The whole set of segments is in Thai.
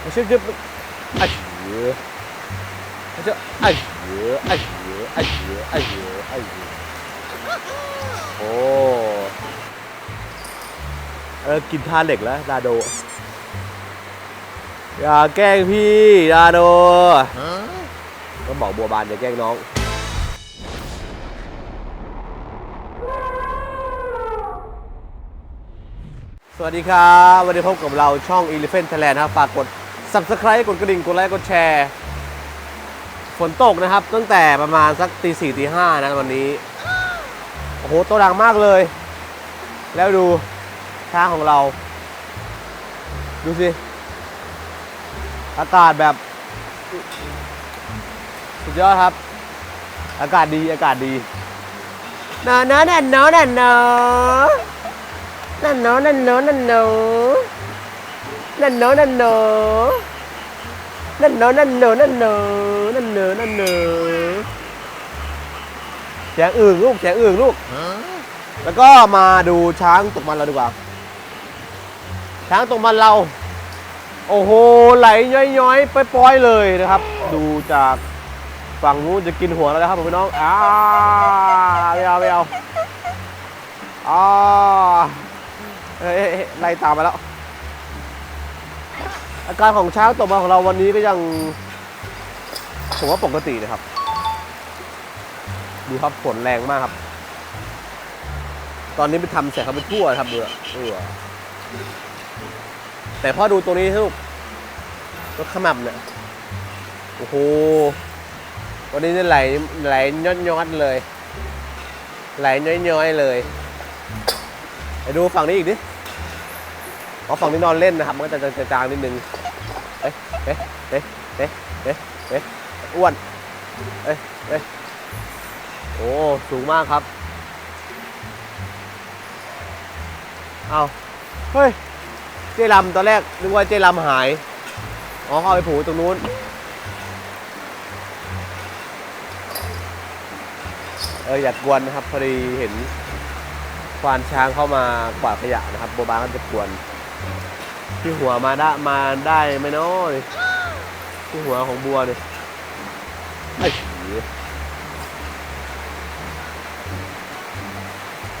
ไม่ใช่คือไอ้เหี้ยไม่ใช่ไอ้เหี้ยไอ้เหี้ยไอ้เหี้ยไอ้เหี้ยไอ้เหี้ยโอ้เออกินท่าเหล็กแล้วดาโด อย่าแกล้งพี่ดาโด ก็บอกบัวบานอย่าแกล้งน้องสวัสดีครับ วันนี้พบกับเราช่อง Elephant Thailand นะครับฝากกด Subscribe กดกระดิ่ง กดไลค์กดแชร์ ฝนตกนะครับ ตั้งแต่ประมาณสักตีสี่ตีห้านะวันนี้ โอ้โหตัวดังมากเลย แล้วดูช้างของเรา ดูสิ อากาศแบบ สุดยอดครับ อากาศดีอากาศดีนานาแน่นอนน่นอนนั่นนาะนั่นนาะนั่นเน นั่นเนาะนั่นเนาะนั่นเนาะนั่นเนาะนั่นเนาะนั่นเนาะนั่นเนาะเสียงอื่นลูกเสียงอื่นลูก แล้วก็มาดูช้างตกมันเราดีกว่า ช้างตกมันเรา โอ้โห ไหลย้อยๆไปปล่อยเลยนะครับ ดูจากฝั่งนู้นจะกินหัวแล้วนะครับพี่น้องอ้าไม่เอาไม่เอาอ้าเอ้ยเอ้ยเอ้ยไล่ตามมาแล้ว อาการของช้างตกมาของเราวันนี้ก็ยังผมว่าปกตินะครับ ดูครับฝนแรงมากครับ ตอนนี้ไปทำเสร็จเขาไปทั่วครับเบื่อเบื่อแต่พอดูตัวนี้สิลูกรถขมับเนี่ยโอ้โหวันนี้เนี่ยไหลไหลย้อนย้อนๆเลย ไหลย้อยย้อยๆเลยไปดูฝั่งนี้อีกดิเพราะฝั่งนี้นอนเล่นนะครับ มันก็จะจะจางนิดนึง เอ๊ะเอ๊ะเอ๊ะเอ๊ะเอ๊ะเอ๊ะอ้วนเอ๊ะเอ๊ะโอ้ สูงมากครับ เอาเฮ้ย เจลำตอนแรกนึกว่าเจลำหาย อ๋อเขาเอาไปผูกตรงนู้น เอออยากกวนนะครับ พอดีเห็นควานช้างเข้ามากวาดขยะนะครับโบบางก็จะกวน ที่หัวมาได้มาได้ไหมเนาะนี่ที่หัวของบัวเนี่ยไอ้ผี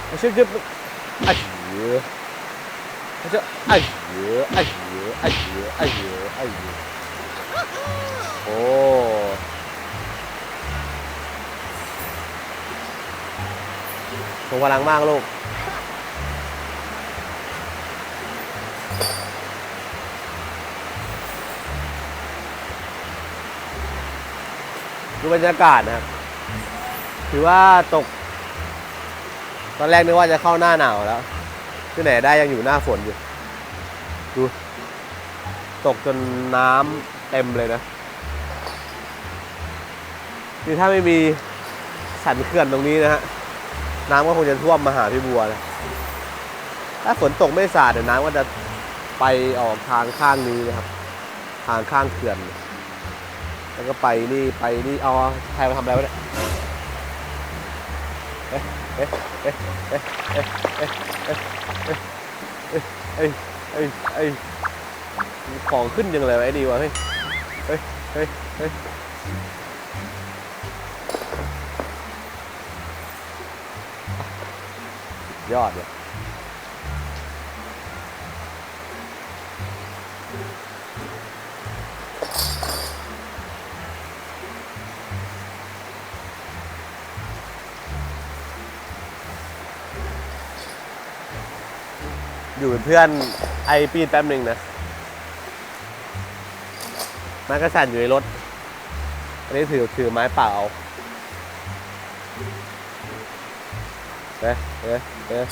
ไม่ใช่คือไอ้ผีไม่ใช่ไอ้ผีไอ้ผีไอ้ผีไอ้ผีไอ้ผีโอ้ทรงพลังมากลูก ดูบรรยากาศนะครับ ถือว่าตก ตอนแรกนึกว่าจะเข้าหน้าหนาวแล้ว ที่ไหนได้ยังอยู่หน้าฝนอยู่ ดู ตกจนน้ำเต็มเลยนะนี่ถ้าไม่มีสันเขื่อนตรงนี้นะฮะ น้ำก็คงจะท่วมมาหาพี่บัวนะถ้าฝนตกไม่สาดเดี๋ยวน้ำก็จะไปออกทางข้างนี้นะครับ ทางข้างเขื่อน แล้วก็ไปนี่ไปนี่เอาใครมาทำอะไรวะเนี่ยเอ๊ะเอ๊ะเอ๊ะเอ๊ะเอ๊ะเอ๊ะเอ๊ะเอ๊ะเอ๊ะเอ๊ะเอ๊ะของขึ้นยังเลยวะไอ้ดีวะเฮ้ยเฮ้ยเฮ้ยเฮ้ยยอดเลย อยู่เป็นเพื่อนไอปีนแป๊บหนึ่งนะไม้กระสันอยู่ในรถ อันนี้ถือถือไม้เปล่าเอาเอ๊ะเอ๊ะเอ๊ะ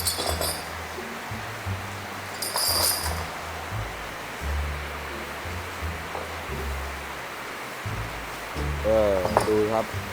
เออ ดูครับ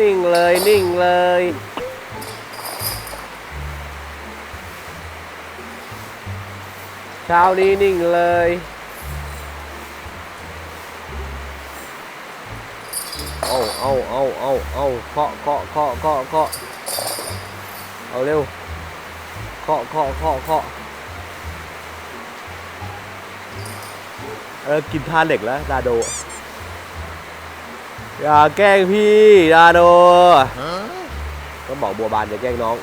นิ่งเลยนิ่งเลย เช้านี้นิ่งเลย เอาเอาเอาเอาเอาเคาะเคาะเคาะเคาะเคาะเอาเร็วเคาะเคาะเคาะเคาะเออกินท่าเหล็กแล้วดาโด อย่าแกล้งพี่ดาโดก็บอกบัวบานอย่าแกล้งน้อง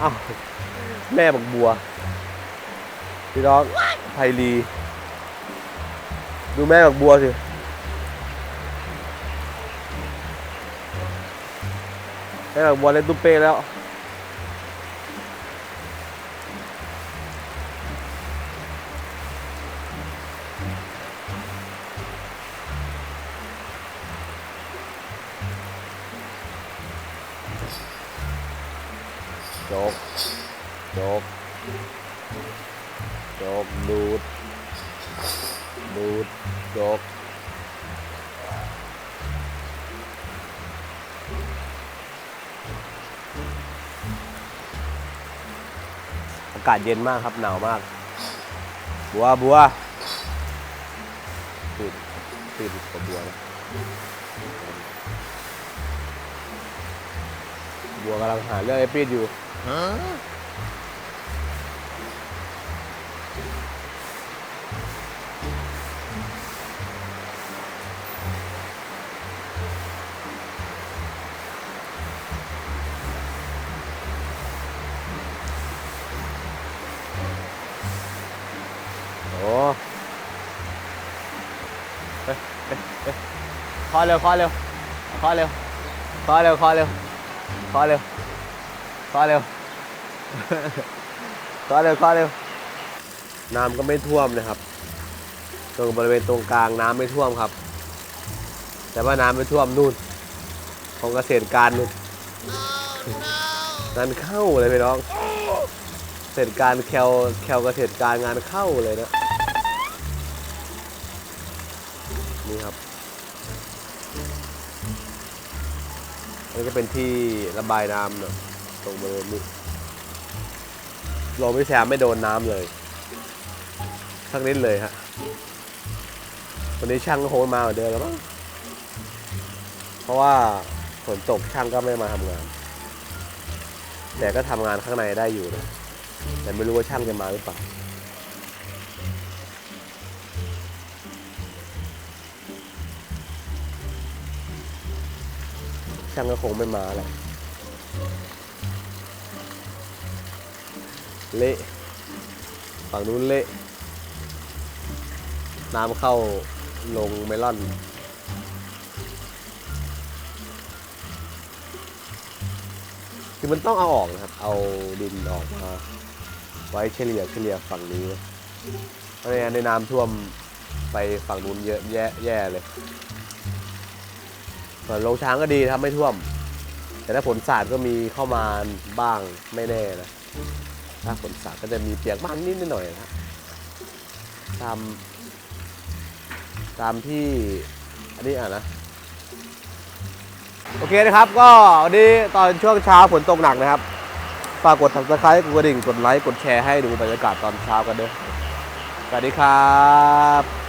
อ้าวแม่บอกบัว พี่น้องไพลี ดูแม่บอกบัวสิแม่บอกบัวเล่นตุ้มเป้แล้ว จกจกจกดูด ดูดจกอากาศเย็นมากครับ หนาวมาก บัว บัวตื่นตื่นกับบัวนะบัวกำลังหาเรื่องไอ้ปีดอยู่ โอ้เฮ้ยเฮ้ยเฮ้ยเคอเร็วเคอเร็วเคอเร็วเคอเร็วเคอเร็ว น้ำก็ไม่ท่วมนะครับ ตรงบริเวณตรงกลางน้ำไม่ท่วมครับ แต่ว่าน้ำไม่ท่วมนู่น ของเกษตรการนู่นงานเข้าเลยพี่น้องเกษตรการแคลแคลเกษตรการงานเข้าเลยนะนี่ครับนนี้ก็เป็นที่ระบายน้ำเนอะ ตรงบริเวณนี้โรงพิแซมไม่โดนน้ำเลยสักนิดเลยฮะวันนี้ช่างก็คงไม่มาเหมือนเดิมแล้วมั้งเพราะว่าฝนตกช่างก็ไม่มาทำงาน แต่ก็ทำงานข้างในได้อยู่นะแต่ไม่รู้ว่าช่างจะมาหรือเปล่าช่างก็คงไม่มาแหละ เละฝั่งนู้นเละน้ำเข้าลงเมลอนคือมันต้องเอาออกนะครับ เอาดินออกมาไว้เฉลี่ยเฉลี่ยฝั่งนี้เพราะในในน้ำท่วมไปฝั่งนู้นเยอะแย่แย่เลยส่วนโรงช้างก็ดีครับไม่ท่วม แต่ถ้าฝนสาดก็มีเข้ามาบ้างไม่แน่นะ ถ้าฝนสาดก็จะมีเปียกบ้างนิดหน่อยนะตามตามที่อันนี้อะนะ โอเคนะครับ ก็วันนี้ตอนช่วงเช้าฝนตกหนักนะครับฝากกด subscribe กดกระดิ่ง กดไลค์ กดแชร์ให้ดูบรรยากาศตอนเช้ากันด้วยสวัสดีครับ